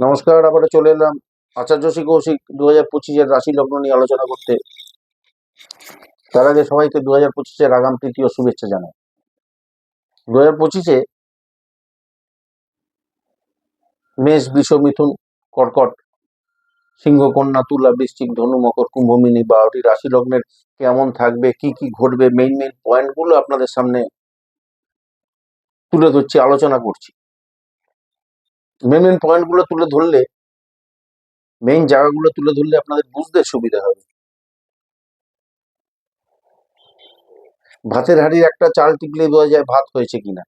নমস্কার আবার চলে এলাম আচার্য শ্রী কৌশিক দু হাজার পঁচিশের রাশি লগ্ন নিয়ে আলোচনা করতে। তার আগে সবাইকে দু হাজার পঁচিশের আগাম তৃতীয় শুভেচ্ছা জানাই। দু হাজার পঁচিশে মেষ, বৃষ, মিথুন, কর্কট, সিংহ, কন্যা, তুলা, বৃশ্চিক, ধনু, মকর, কুম্ভ, মিনি, বারোটি রাশি লগ্নের কেমন থাকবে, কি কি ঘটবে মেইন মেইন পয়েন্টগুলো আপনাদের সামনে তুলে ধরছি, আলোচনা করছি। মেইন মেইন পয়েন্টগুলো তুলে ধরলে মেইন জায়গাগুলো তুলে ধরলে আপনাদের বুঝতে সুবিধা হবে। ভাতের হাঁড়ির একটা চাল টিকলে বোঝা যায় ভাত হয়েছে কিনা।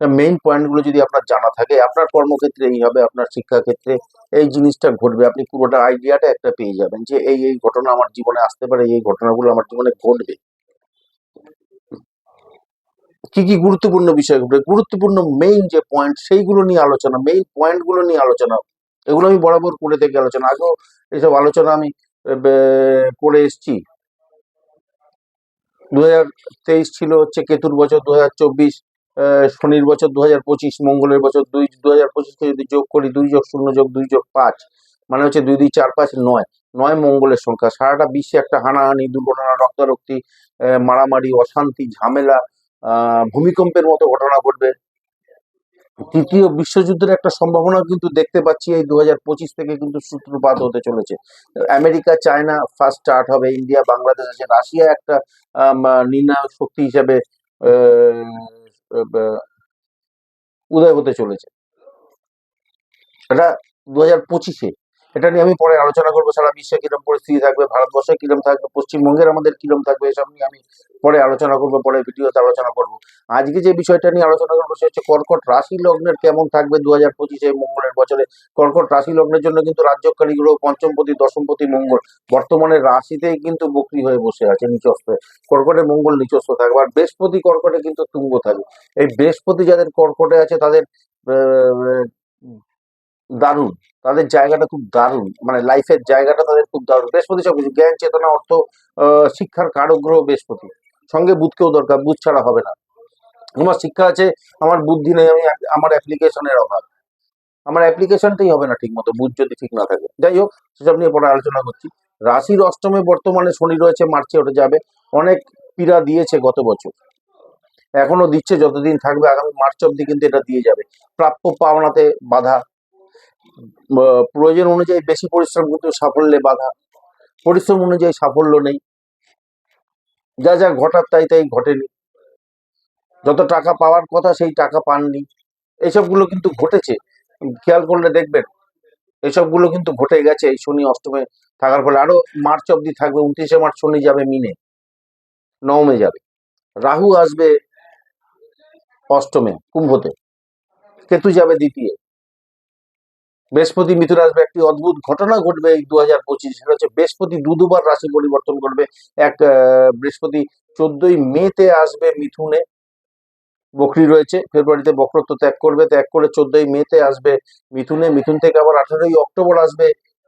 মেইন পয়েন্টগুলো যদি আপনার জানা থাকে, আপনার কর্মক্ষেত্রে এই হবে, আপনার শিক্ষাক্ষেত্রে এই জিনিসটা ঘটবে, আপনি পুরোটা আইডিয়াটা একটা পেয়ে যাবেন যে এই এই ঘটনা আমার জীবনে আসতে পারে, এই ঘটনাগুলো আমার জীবনে ঘটবে। কি কি গুরুত্বপূর্ণ বিষয় ঘটবে? গুরুত্বপূর্ণ মেইন যে পয়েন্ট সেইগুলো নিয়ে আলোচনা মেইন পয়েন্টগুলো নিয়ে আলোচনা। এগুলো আমি বরাবর করে থেকে আলোচনা। আগেও এইসব আলোচনা আমি করে এসেছি। দু তেইশ ছিল হচ্ছে কেতুর বছর দু হাজার চব্বিশ শনির বছর দু হাজার পঁচিশ, মঙ্গলের বছর, দুই দু হাজার পঁচিশকে যদি যোগ করি, দুই যোগ শূন্য যোগ দুই যোগ পাঁচ মানে হচ্ছে দুই দুই, চার, পাঁচ, নয় নয় মঙ্গলের সংখ্যা। সারাটা বিশ্বে একটা হানাহানি, দুর্ঘটনা, রক্তারক্তি মারামারি, অশান্তি, ঝামেলা ভূমিকম্পের মতো ঘটনা ঘটবে। তৃতীয় বিশ্বযুদ্ধের একটা সম্ভাবনা কিন্তু দেখতে পাচ্ছি, এই দু হাজার পঁচিশ থেকে কিন্তু সূত্রপাত হতে চলেছে। আমেরিকা, চায়না ফার্স্ট স্টার্ট হবে, ইন্ডিয়া, বাংলাদেশ আছে, রাশিয়া একটা নির্ণায়ক শক্তি হিসেবে উদয় হতে চলেছে। এটা দু হাজার পঁচিশে। এটা নিয়ে আমি পরে আলোচনা করব। সারা বিশ্বে কিরম পরিস্থিতি থাকবে, ভারতবর্ষে কিরম থাকবে, পশ্চিমবঙ্গের আমাদের কিরম থাকবে, এসব নিয়ে আমি পরে আলোচনা করব, পরে ভিডিওতে আলোচনা করব। আজকে যে বিষয়টা নিয়ে আলোচনা করব, সেটা হচ্ছে কর্কট রাশি লগ্নের কেমন থাকবে দু হাজার পঁচিশে মঙ্গলের বছরে। কর্কট রাশি লগ্নের জন্য কিন্তু রাজ্যকারী গ্রহ পঞ্চমপতি, দশমপতি মঙ্গল। বর্তমানে রাশিতেই কিন্তু বকরি হয়ে বসে আছে নিচস্থ। কর্কটে মঙ্গল নিচস্থ থাকবে, আর বৃহস্পতি কর্কটে কিন্তু তুঙ্গ থাকবে। এই বৃহস্পতি যাদের কর্কটে আছে, তাদের দারুণ। তাদের জায়গাটা খুব দারুণ। মানে লাইফের জায়গাটা তাদের খুব দারুণ। বৃহস্পতি সব কিছু জ্ঞান চেতনা, অর্থ শিক্ষার কারক গ্রহ বৃহস্পতি। সঙ্গে বুধকেও দরকার বুধ ছাড়া হবে না। আমার শিক্ষা আছে, আমার বুদ্ধি নেই, আমি আমার অ্যাপ্লিকেশনের অভাব। আমার অ্যাপ্লিকেশনটাই হবে না ঠিক মতো বুধ যদি ঠিক না থাকে। যাই হোক, সেসব নিয়ে পরে আলোচনা করছি। রাশির অষ্টমে বর্তমানে শনি রয়েছে, মার্চে ওটা যাবে। অনেক পীড়া দিয়েছে গত বছর। এখনও দিচ্ছে, যতদিন থাকবে, আগামী মার্চ অব্দি কিন্তু এটা দিয়ে যাবে। প্রাপ্য পাওনাতে বাধা। প্রয়োজন অনুযায়ী বেশি পরিশ্রম কিন্তু সাফল্যে বাধা। পরিশ্রম অনুযায়ী সাফল্য নেই। যা যা ঘটার তাই তাই ঘটেনি। যত টাকা পাওয়ার কথা সেই টাকা পাননি। এইসবগুলো কিন্তু ঘটেছে। খেয়াল করলে দেখবেন, এসবগুলো কিন্তু ঘটে গেছে। এই শনি অষ্টমে থাকার ফলে আরও মার্চ অব্দি থাকবে, উনত্রিশে মার্চ শনি যাবে মিনে। নবমে যাবে। রাহু আসবে অষ্টমে, কুম্ভতে। কেতু যাবে দ্বিতীয়। বৃহস্পতি মিথুন আসবে, একটি অদ্ভুত ঘটনা ঘটবে এই দু হাজার পঁচিশ, সেটা হচ্ছে বৃহস্পতি দু দুবার রাশি পরিবর্তন করবে। এক বৃহস্পতি চোদ্দই মেতে আসবে মিথুনে। বকরি রয়েছে, ফেব্রুয়ারিতে বক্রত্ব ত্যাগ করবে, ত্যাগ করে চোদ্দই মেতে আসবে মিথুনে। মিথুন থেকে আবার আঠারোই অক্টোবর আসবে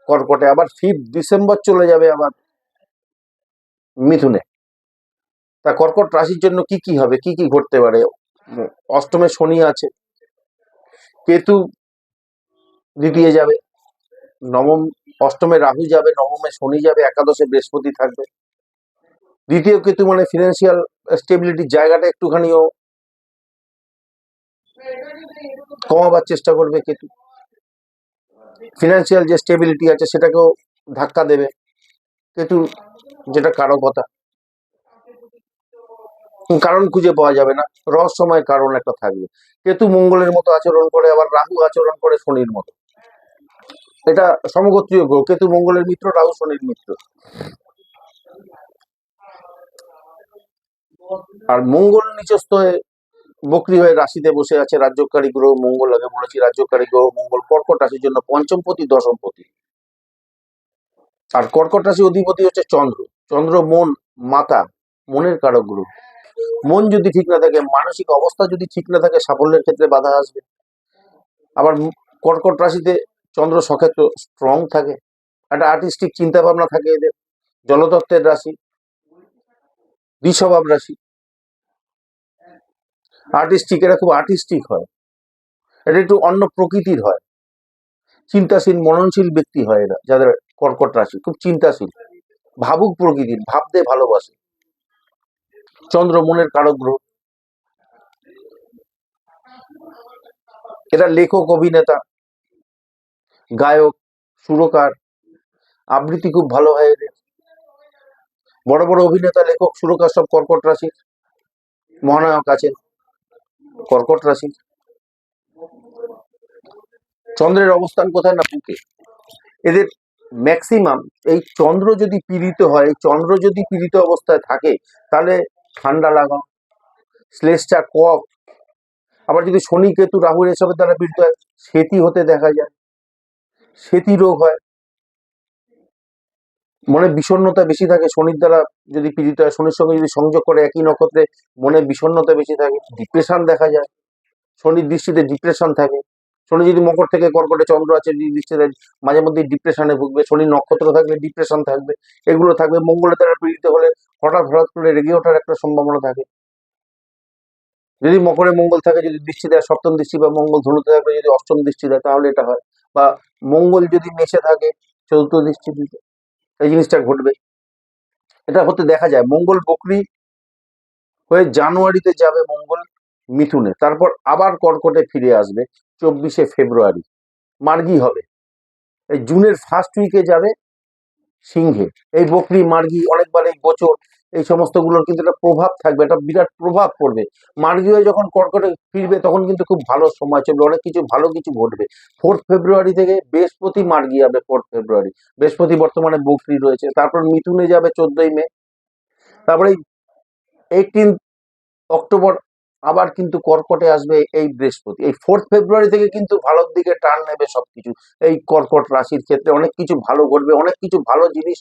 কর্কটে। আবার ফিফথ ডিসেম্বর চলে যাবে আবার মিথুনে। তা কর্কট রাশির জন্য কি কি হবে? কি কি ঘটতে পারে? অষ্টমে শনি আছে। কেতু দ্বিতীয় যাবে, নবম, অষ্টমে রাহু যাবে, নবমে শনি যাবে, একাদশে বৃহস্পতি থাকবে। দ্বিতীয় কেতু মানে ফিনান্সিয়াল স্টেবিলিটির জায়গাটা একটুখানিও কমাবার চেষ্টা করবে কেতু। ফিনান্সিয়াল যে স্টেবিলিটি আছে সেটাকেও ধাক্কা দেবে। কেতু যেটা কারকতা কারণ খুঁজে পাওয়া যাবে না। রহস্যময় কারণ একটা থাকবে। কেতু মঙ্গলের মতো আচরণ করে, আবার রাহু আচরণ করে শনির মতো। এটা সমগোত্রীয় গ্রহ কেতু মঙ্গলের মিত্র, রাহু শনির মিত্র। আর মঙ্গল নিচস্থ হয়ে বকরি হয়ে রাশিতে বসে আছে রাজ্যকারী গ্রহ, মঙ্গল আগে বলেছি রাজ্যকারী গ্রহ, মঙ্গল কর্কট রাশির জন্য পঞ্চমপতি দশমপতি আর কর্কট রাশি অধিপতি হচ্ছে চন্দ্র। চন্দ্র মন মাতা, মনের কারক গ্রহ। মন যদি ঠিক না থাকে, মানসিক অবস্থা যদি ঠিক না থাকে, সাফল্যের ক্ষেত্রে বাধা আসবে। আবার কর্কট রাশিতে চন্দ্র সক্ষেত্র স্ট্রং থাকে। একটা আর্টিস্টিক চিন্তা ভাবনা থাকে এদের। জলতত্ত্বের রাশি দ্বিস্বভাব রাশি। আর্টিস্টিক এরা খুব আর্টিস্টিক হয়। এটা একটু অন্য প্রকৃতির হয়। চিন্তাশীল, মননশীল ব্যক্তি হয় এরা, যাদের কর্কট রাশি। খুব চিন্তাশীল। ভাবুক প্রকৃতির, ভাবতে ভালোবাসে। চন্দ্র মনের কারক গ্রহ। এরা লেখক, অভিনেতা। গায়ক, সুরকার, আবৃত্তি খুব ভালো হয় এদের। বড় বড় অভিনেতা, লেখক, সুরকার সব কর্কট রাশির, মহানায়ক আছেন, কর্কট রাশি চন্দ্রের অবস্থান কোথায় না বুকে? এদের ম্যাক্সিমাম এই চন্দ্র যদি পীড়িত হয় চন্দ্র যদি পীড়িত অবস্থায় থাকে, তাহলে ঠান্ডা লাগা, শ্লেষটা কফ আবার যদি শনি, কেতু রাহুল এসবের দ্বারা পীড়িত হয়, সেতি হতে দেখা যায়। সেতি রোগ হয়। মনে বিষণ্ণতা বেশি থাকে, শনির দ্বারা যদি পীড়িত হয়, শনির সঙ্গে যদি সংযোগ করে একই নক্ষত্রে মনে বিষণ্ণতা বেশি থাকে ডিপ্রেশন দেখা যায়। শনির দৃষ্টিতে ডিপ্রেশন থাকে। শনি যদি মকর থেকে কর্কটে চন্দ্র আছে, যদি দৃষ্টিতে মাঝে মধ্যে ডিপ্রেশনে ভুগবে, শনি নক্ষত্র থাকলে ডিপ্রেশন থাকবে, এগুলো থাকবে। মঙ্গলের দ্বারা পীড়িত হলে হঠাৎ হঠাৎ করে রেগে ওঠার একটা সম্ভাবনা থাকে। যদি মকরে মঙ্গল থাকে, যদি দৃষ্টি দেয়, সপ্তম দৃষ্টি বা মঙ্গল ধনুতে থাকবে যদি অষ্টম দৃষ্টি দেয়, তাহলে এটা হয়। বা মঙ্গল যদি মেশে থাকে, চতুর্থ দৃষ্টি দিতে, এই জিনিসটা ঘটবে। এটা হতে দেখা যায়, মঙ্গল বকরি হয়ে জানুয়ারিতে যাবে মঙ্গল মিথুনে, তারপর আবার কর্কটে ফিরে আসবে চব্বিশে ফেব্রুয়ারি। মার্গি হবে। এই জুনের ফার্স্ট উইকে যাবে সিংহে। এই বকরি মার্গি অনেকবার এই গোচর এই সমস্তগুলোর কিন্তু একটা প্রভাব থাকবে, একটা বিরাট প্রভাব পড়বে। মার্গি হয়ে যখন কর্কটে ফিরবে, তখন কিন্তু খুব ভালো সময় চলবে, অনেক কিছু, ভালো কিছু ঘটবে। ফোর্থ ফেব্রুয়ারি থেকে বৃহস্পতি মার্গি যাবে ফোর্থ ফেব্রুয়ারি বৃহস্পতি বর্তমানে বকরি রয়েছে, তারপর মিথুনে যাবে চোদ্দই মে। তারপরে এইটিন অক্টোবর আবার কিন্তু কর্কটে আসবে এই বৃহস্পতি। এই ফোর্থ ফেব্রুয়ারি থেকে কিন্তু ভালোর দিকে টার্ন নেবে সবকিছু। এই কর্কট রাশির ক্ষেত্রে অনেক কিছু ভালো ঘটবে, অনেক কিছু ভালো জিনিস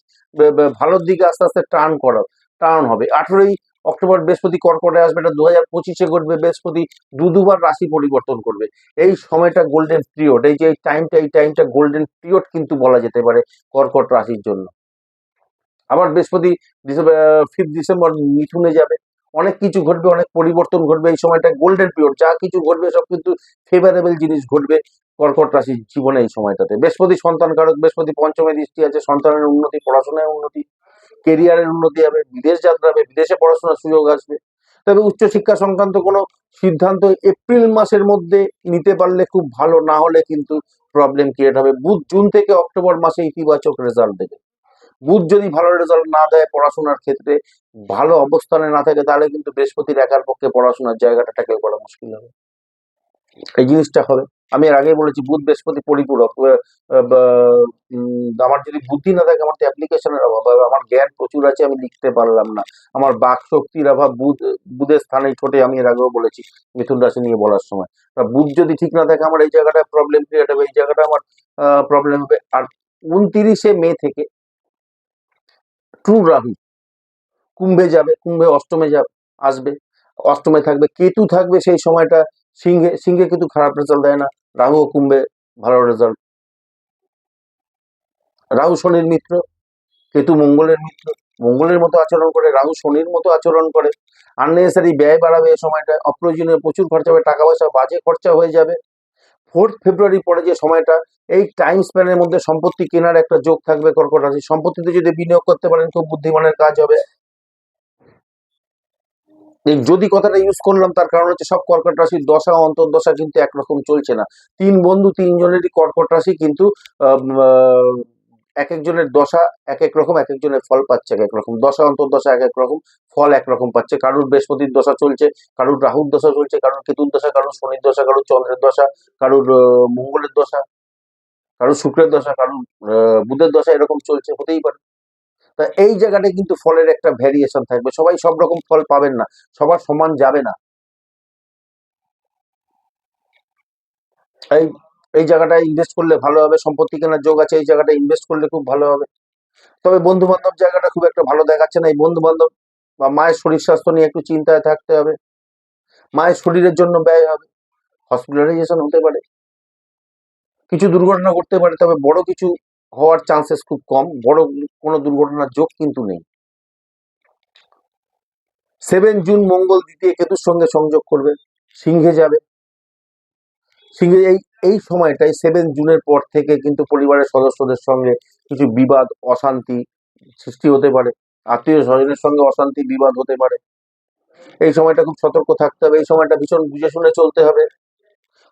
ভালোর দিকে আস্তে আস্তে টার্ন করা টার্ন হবে। আঠেরোই অক্টোবর বৃহস্পতি কর্কটে আসবে, এটা দু হাজার পঁচিশে ঘটবে, বৃহস্পতি দু দুবার রাশি পরিবর্তন করবে। এই সময়টা গোল্ডেন পিরিয়ড এই যে এই টাইমটা এই টাইমটা গোল্ডেন পিরিয়ড কিন্তু বলা যেতে পারে কর্কট রাশির জন্য। আবার বৃহস্পতি ডিসেম্বর ফিফথ ডিসেম্বর মিথুনে যাবে। অনেক কিছু ঘটবে, অনেক পরিবর্তন ঘটবে এই সময়টা গোল্ডেন পিরিয়ড যা কিছু ঘটবে সব কিন্তু ফেভারেবল জিনিস ঘটবে কর্কট রাশির জীবনে এই সময়টাতে। বৃহস্পতি সন্তান কারক বৃহস্পতি পঞ্চমে দৃষ্টি আছে, সন্তানের উন্নতি, পড়াশোনায় উন্নতি কেরিয়ারের উন্নতি হবে, বিদেশ যাত্রা হবে, বিদেশে পড়াশোনার সুযোগ আসবে। তবে উচ্চশিক্ষা সংক্রান্ত কোনো সিদ্ধান্ত এপ্রিল মাসের মধ্যে নিতে পারলে খুব ভালো, না হলে কিন্তু প্রবলেম ক্রিয়েট হবে। বুধ জুন থেকে অক্টোবর মাসে ইতিবাচক রেজাল্ট দেবে। বুধ যদি ভালো রেজাল্ট না দেয় পড়াশোনার ক্ষেত্রে, ভালো অবস্থানে না থাকে, তাহলে কিন্তু বৃহস্পতির একার পক্ষে পড়াশোনার জায়গাটা ট্যাকেল করা মুশকিল হবে। এই জিনিসটা হবে। আমি এর আগেই বলেছি, বুধ, বৃহস্পতি পরিপূরক। আমার যদি বুদ্ধি না থাকে, আমার তো অ্যাপ্লিকেশনের অভাব আমার জ্ঞান প্রচুর আছে, আমি লিখতে পারলাম না। আমার বাক শক্তির অভাব বুধ, বুধের স্থানে ছোটে, আমি এর আগেও বলেছি, মিথুন রাশি নিয়ে বলার সময়। তা বুধ যদি ঠিক না থাকে, আমার এই জায়গাটা প্রবলেম ক্রিয়েট হবে। এই জায়গাটা আমার প্রবলেম হবে। আর উনতিরিশে মে থেকে ট্রু রাহু। কুম্ভে যাবে, কুম্ভে অষ্টমে যাবে আসবে। অষ্টমে থাকবে, কেতু থাকবে, সেই সময়টা সিংহে সিংহে কিন্তু খারাপ রেজাল্ট দেয় না। রাহু ও কুম্ভে ভালো রেজাল্ট রাহু শনির মিত্র, কেতু মঙ্গলের মিত্র। মঙ্গলের মতো আচরণ করে, রাহু শনির মতো আচরণ করে। আননেসারি ব্যয় বাড়াবে এই সময়টা অপ্রয়োজনীয় প্রচুর খরচা হবে টাকা পয়সা বাজে খরচা হয়ে যাবে। ফোর্থ ফেব্রুয়ারি পরে যে সময়টা, এই টাইম স্প্যানের মধ্যে সম্পত্তি কেনার একটা যোগ থাকবে কর্কট রাশি সম্পত্তিতে যদি বিনিয়োগ করতে পারেন, খুব বুদ্ধিমানের কাজ হবে। যদি কথাটা ইউজ করলাম, তার কারণ হচ্ছে সব কর্কট রাশির দশা, অন্তর্দশা কিন্তু একরকম চলছে না। তিন বন্ধু, তিনজনেরই কর্কট রাশি কিন্তু এক একজনের দশা এক এক রকম এক একজনের ফল পাচ্ছে এক এক রকম। দশা, অন্তর্দশা এক এক রকম, ফল এক রকম পাচ্ছে। কারুর বৃহস্পতির দশা চলছে, কারুর রাহুর দশা চলছে, কারুর কেতুর দশা, কারুর শনির দশা, কারুর চন্দ্রের দশা, কারুর মঙ্গলের দশা, কারুর শুক্রের দশা, কারুর বুধের দশা এরকম চলছে, হতেই পারে। তা এই জায়গাটায় কিন্তু ফলের একটা ভ্যারিয়েশন থাকবে। সবাই সব রকম ফল পাবেন না, সবার সমান যাবে না। এই এই জায়গাটায় ইনভেস্ট করলে ভালো হবে, সম্পত্তি কেনার যোগ আছে, এই জায়গাটা ইনভেস্ট করলে খুব ভালো হবে। তবে বন্ধু বান্ধব জায়গাটা খুব একটা ভালো দেখাচ্ছে না, এই বন্ধু বান্ধব বা মায়ের শরীর স্বাস্থ্য নিয়ে একটু চিন্তায় থাকতে হবে। মায়ের শরীরের জন্য ব্যয় হবে হসপিটালাইজেশন হতে পারে। কিছু দুর্ঘটনা ঘটতে পারে, তবে বড় কিছু হওয়ার চান্সেস খুব কম, বড় কোনো দুর্ঘটনার যোগ কিন্তু নেই। সেভেন জুন মঙ্গল দ্বিতীয় কেতুর সঙ্গে সংযোগ করবে, সিংহে যাবে। সিংহে এই এই সময়টাই সেভেন জুনের পর থেকে কিন্তু পরিবারের সদস্যদের সঙ্গে কিছু বিবাদ, অশান্তি সৃষ্টি হতে পারে। আত্মীয় স্বজনের সঙ্গে অশান্তি, বিবাদ হতে পারে। এই সময়টা খুব সতর্ক থাকতে হবে, এই সময়টা ভীষণ বুঝে শুনে চলতে হবে।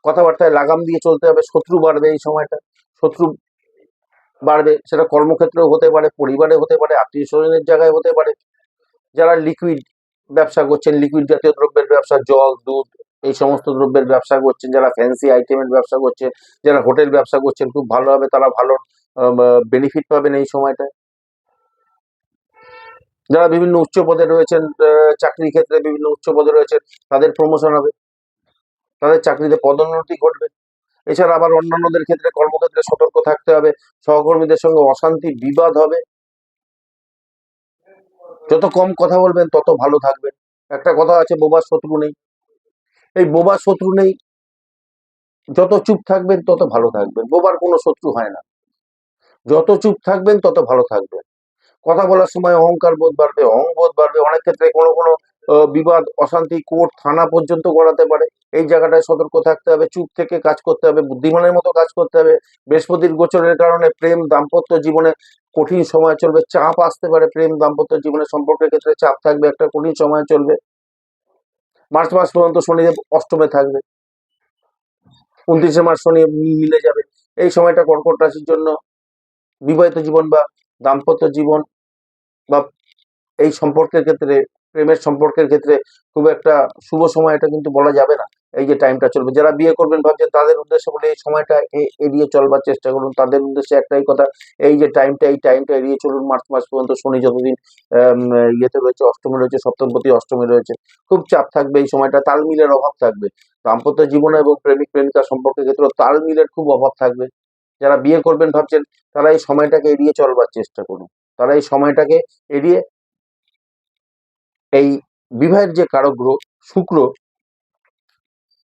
কথাবার্তায় লাগাম দিয়ে চলতে হবে, শত্রু বাড়বে এই সময়টা। শত্রু বাড়বে সেটা কর্মক্ষেত্রেও হতে পারে পরিবারে হতে পারে আত্মীয় স্বজনের জায়গায় হতে পারে। যারা লিকুইড ব্যবসা করছেন লিকুইড জাতীয় দ্রব্যের ব্যবসা জল দুধ এই সমস্ত দ্রব্যের ব্যবসা করছেন যারা ফ্যান্সি আইটেমের ব্যবসা করছেন যারা হোটেল ব্যবসা করছেন খুব ভালো হবে তারা ভালো বেনিফিট পাবেন এই সময়টায়। যারা বিভিন্ন উচ্চ পদে রয়েছেন আহ, চাকরির ক্ষেত্রে বিভিন্ন উচ্চ পদে রয়েছেন তাদের প্রমোশন হবে। তাদের চাকরিতে পদোন্নতি ঘটবে। এছাড়া আবার অন্যান্যদের ক্ষেত্রে কর্মক্ষেত্রে সতর্ক থাকতে হবে, সহকর্মীদের সঙ্গে অশান্তি বিবাদ হবে। যত কম কথা বলবেন, তত ভালো থাকবেন। একটা কথা আছে, বোবার শত্রু নেই। এই বোবার শত্রু নেই, যত চুপ থাকবেন, তত ভালো থাকবেন। বোবার কোনো শত্রু হয় না। যত চুপ থাকবেন, তত ভালো থাকবেন। কথা বলার সময় অহংকার বোধ বাড়বে অহংবোধ বাড়বে। অনেক ক্ষেত্রে কোনো কোনো বিবাদ, অশান্তি, কোর্ট, থানা পর্যন্ত গড়াতে পারে। এই জায়গাটায় সতর্ক থাকতে হবে, চুপ থেকে কাজ করতে হবে, বুদ্ধিমানের মতো কাজ করতে হবে। বৃহস্পতির গোচরের কারণে প্রেম দাম্পত্য জীবনে কঠিন সময় চলবে, চাপ আসতে পারে প্রেম দাম্পত্য জীবনে সম্পর্কের ক্ষেত্রে, চাপ থাকবে, একটা কঠিন সময় চলবে। মার্চ মাস পর্যন্ত শনিদেব অষ্টমে থাকবে। উনত্রিশে মার্চ শনি মিলে যাবে। এই সময়টা কর্কট রাশির জন্য বিবাহিত জীবন বা দাম্পত্য জীবন বা এই সম্পর্কের ক্ষেত্রে প্রেমের সম্পর্কের ক্ষেত্রে খুব একটা শুভ সময় এটা কিন্তু বলা যাবে না, এই যে টাইমটা চলবে। যারা বিয়ে করবেন ভাবছেন তাদের উদ্দেশ্যে বলে এই সময়টা এড়িয়ে চলবার চেষ্টা করুন। তাদের উদ্দেশ্যে একটাই কথা, এই যে টাইমটা এই টাইমটা এড়িয়ে চলুন। মার্চ মাস পর্যন্ত শনি যতদিন ইয়েতে রয়েছে, অষ্টমী রয়েছে, সপ্তমপতি অষ্টমী রয়েছে, খুব চাপ থাকবে এই সময়টা, তাল মিলের অভাব থাকবে। দাম্পত্য জীবনে এবং প্রেমিক প্রেমিকা সম্পর্কের ক্ষেত্রে তাল মিলের খুব অভাব থাকবে। যারা বিয়ে করবেন ভাবছেন তারা এই সময়টাকে এড়িয়ে চলবার চেষ্টা করুন। তারা এই সময়টাকে এড়িয়ে এই বিবাহের যে কারক গ্রহ শুক্র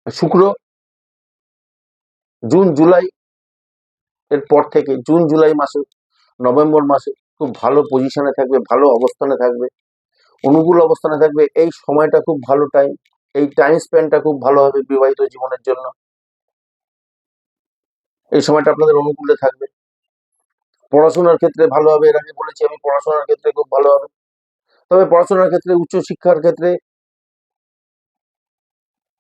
শুক্র জুন, জুলাই এর পর থেকে, জুন, জুলাই মাসে, নভেম্বর মাসে খুব ভালো পজিশনে থাকবে, ভালো অবস্থানে থাকবে, অনুকূল অবস্থানে থাকবে। এই সময়টা খুব ভালো টাইম এই টাইম স্পেন্ডটা খুব ভালো হবে বিবাহিত জীবনের জন্য। এই সময়টা আপনাদের অনুকূলে থাকবে। পড়াশোনার ক্ষেত্রে ভালো হবে, এর আগে বলেছি আমি, পড়াশোনার ক্ষেত্রে খুব ভালো হবে। তবে পড়াশোনার ক্ষেত্রে উচ্চশিক্ষার ক্ষেত্রে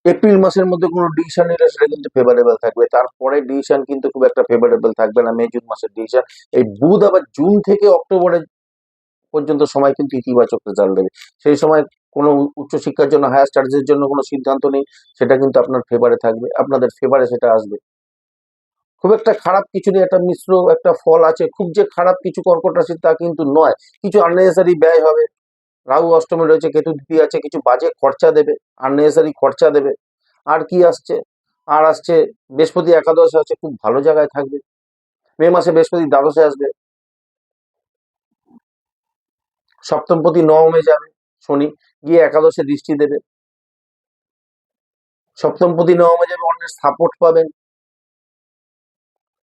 এপ্রিল মাসের মধ্যে কোনো ডিসিশন নিলে সেটা কিন্তু ফেভারেবল থাকবে। তারপরে ডিসিশন কিন্তু খুব একটা ফেভারেবল থাকবে না। মে, জুন মাসের ডিসিশন এই বুধ আবার জুন থেকে অক্টোবরের পর্যন্ত সময় কিন্তু ইতিবাচক রেজাল্ট দেবে। সেই সময় কোনো উচ্চশিক্ষার জন্য হায়ার স্টাডিজের জন্য কোনো সিদ্ধান্ত নেই। সেটা কিন্তু আপনার ফেভারে থাকবে। আপনাদের ফেভারে সেটা আসবে। খুব একটা খারাপ কিছু নেই। একটা মিশ্র একটা ফল আছে। খুব যে খারাপ কিছু কর্কট রাশির তা কিন্তু নয়। কিছু আননেসেসারি ব্যয় হবে। রাহু অষ্টমী রয়েছে, কেতু দ্বিতীয় আছে, কিছু বাজে খরচা দেবে আননেসেসারি খরচা দেবে, আর কি আসছে? আর আসছে বৃহস্পতি একাদশ আছে, খুব ভালো জায়গায় থাকবে। মে মাসে বৃহস্পতি দ্বাদশে আসবে। সপ্তমপতি নবমে যাবে শনি, গিয়ে একাদশে দৃষ্টি দেবে। সপ্তমপতি নবমে যাবে, অন্যের সাপোর্ট পাবেন।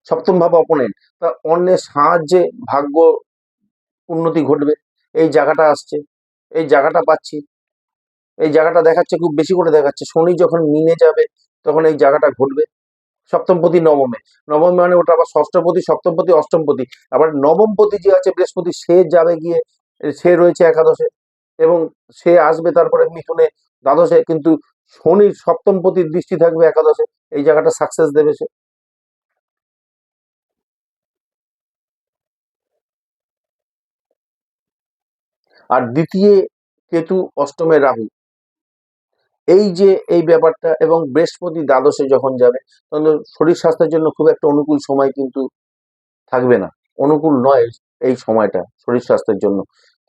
সপ্তম ভাব অপোনেন্ট তা অন্যের সাহায্যে ভাগ্য উন্নতি ঘটবে, এই জায়গাটা আসছে। এই জায়গাটা পাচ্ছি। এই জায়গাটা দেখাচ্ছে, খুব বেশি করে দেখাচ্ছে। শনি যখন মিনে যাবে, তখন এই জায়গাটা ঘটবে। সপ্তমপতি নবমে। নবমে মানে ওটা আবার ষষ্ঠপতি, সপ্তমপতি, অষ্টমপতি। আবার নবমপতি যে আছে, বৃহস্পতি, সে যাবে গিয়ে, সে রয়েছে একাদশে এবং সে আসবে তারপরে মিথুনে দ্বাদশে। কিন্তু শনির সপ্তমপতির দৃষ্টি থাকবে একাদশে। এই জায়গাটা সাকসেস দেবে সে। আর দ্বিতীয় কেতু অষ্টমে রাহু। এই যে এই ব্যাপারটা এবং বৃহস্পতি দ্বাদশে যখন যাবে, তখন শরীর স্বাস্থ্যের জন্য খুব একটা অনুকূল সময় কিন্তু থাকবে না। অনুকূল নয় এই সময়টা শরীর স্বাস্থ্যের জন্য।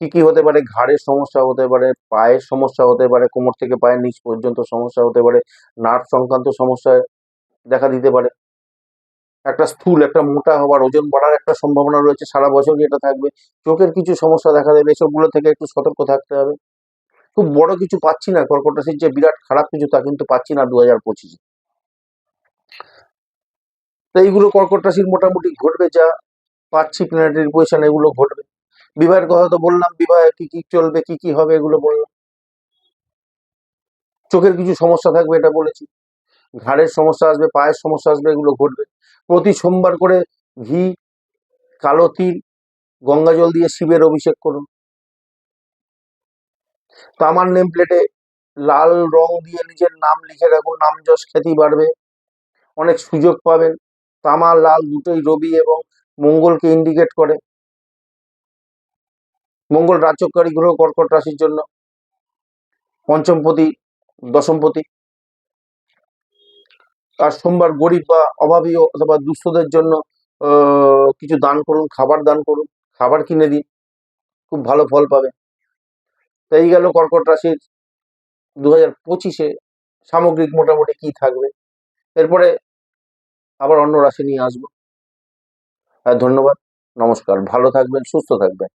কি কি হতে পারে? ঘাড়ের সমস্যা হতে পারে, পায়ের সমস্যা হতে পারে, কোমর থেকে পায়ের নিচ পর্যন্ত সমস্যা হতে পারে, নার্ভ সংক্রান্ত সমস্যা দেখা দিতে পারে। একটা স্থূল, একটা মোটা হওয়ার ওজন বাড়ার একটা সম্ভাবনা রয়েছে সারা বছরই এটা থাকবে। চোখের কিছু সমস্যা দেখা দেবে, এসবগুলো থেকে একটু সতর্ক থাকতে হবে। খুব বড় কিছু পাচ্ছি না কর্কট রাশির যে বিরাট খারাপ কিছু তা কিন্তু পাচ্ছি না দু হাজার পঁচিশে। তো এইগুলো কর্কট রাশির মোটামুটি ঘটবে যা পাচ্ছি প্ল্যানেটারি পজিশন এগুলো ঘটবে। বিবাহের কথা তো বললাম, বিবাহে কি কি চলবে, কি কি হবে এগুলো বললাম। চোখের কিছু সমস্যা থাকবে এটা বলেছি। ঘাড়ের সমস্যা আসবে, পায়ের সমস্যা আসবে, এগুলো ঘটবে। প্রতি সোমবার করে ঘি, কালো তিল, গঙ্গা জল দিয়ে শিবের অভিষেক করুন। তামার নেম প্লেটে লাল রং দিয়ে নিজের নাম লিখে রাখুন, নাম যশ খ্যাতি বাড়বে, অনেক সুযোগ পাবেন। তামা লাল দুটোই রবি এবং মঙ্গলকে ইন্ডিকেট করে। মঙ্গল রাজ্যকারী গ্রহ কর্কট রাশির জন্য পঞ্চমপতি দশমপতি আর সোমবার গরিব বা অভাবী অথবা দুস্থদের জন্য কিছু দান করুন, খাবার দান করুন, খাবার কিনে দিন, খুব ভালো ফল পাবে তো এই গেল কর্কট রাশির দু হাজার পঁচিশে সামগ্রিক মোটামুটি কি থাকবে। এরপরে আবার অন্য রাশি নিয়ে আসব। আর ধন্যবাদ, নমস্কার, ভালো থাকবেন, সুস্থ থাকবেন।